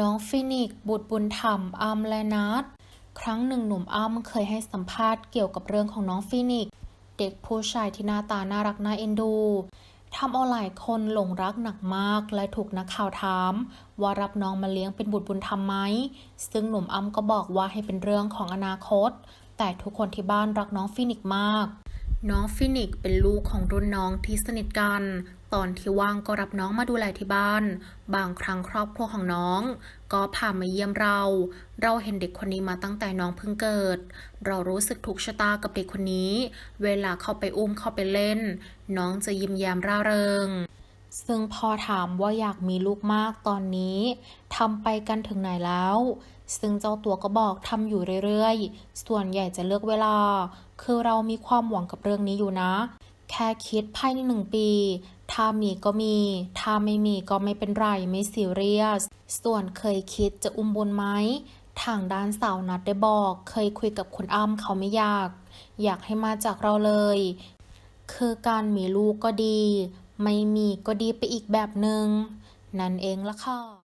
น้องฟินิกซ์บุตรบุญธรรมอัมและนัทครั้งหนึ่งหนุ่มอัมเคยให้สัมภาษณ์เกี่ยวกับเรื่องของน้องฟินิกซ์เด็กผู้ชายที่หน้าตาน่ารักน่าเอ็นดูทำเอาหลายคนหลงรักหนักมาก และถูกนักข่าวถาม ว่ารับน้องมาเลี้ยงเป็นบุตรบุญธรรมไหม ซึ่งหนุ่มอัมก็บอกว่าให้เป็นเรื่องของอนาคต แต่ทุกคนที่บ้านรักน้องฟินิกซ์มาก น้องฟินิกซ์เป็นลูกของรุ่นน้องที่สนิทกัน ตอนที่ว่างก็รับน้องมาดูแลที่บ้าน บางครั้งครอบครัวของน้อง ก็พามาเยี่ยมเรา เราเห็นเด็กคนนี้มาตั้งแต่น้องเพิ่งเกิด เรารู้สึกถูกชะตากับเด็กคนนี้ เวลาเข้าไปอุ้มเข้าไปเล่น น้องจะยิ้มแย้มร่าเริงซึ่งพอถามว่าอยากมีลูกมากตอนนี้ทำไปกันถึงไหนแล้ว ซึ่งเจ้าตัวก็บอกทำอยู่เรื่อยๆ ส่วนใหญ่จะเลือกเวลา คือเรามีความหวังกับเรื่องนี้อยู่นะ แค่คิดภายในหนึ่งปี ถ้ามีก็มี ถ้าไม่มีก็ไม่เป็นไรไม่ซีเรียส ส่วนเคยคิดจะอุ้มบุญไหมทางด้านสาวนัดได้บอก เคยคุยกับคุณอ้ำเขาไม่อยาก อยากให้มาจากเราเลย คือการมีลูกก็ดี ไม่มีก็ดีไปอีกแบบหนึง่งนั่นเองละค่ะ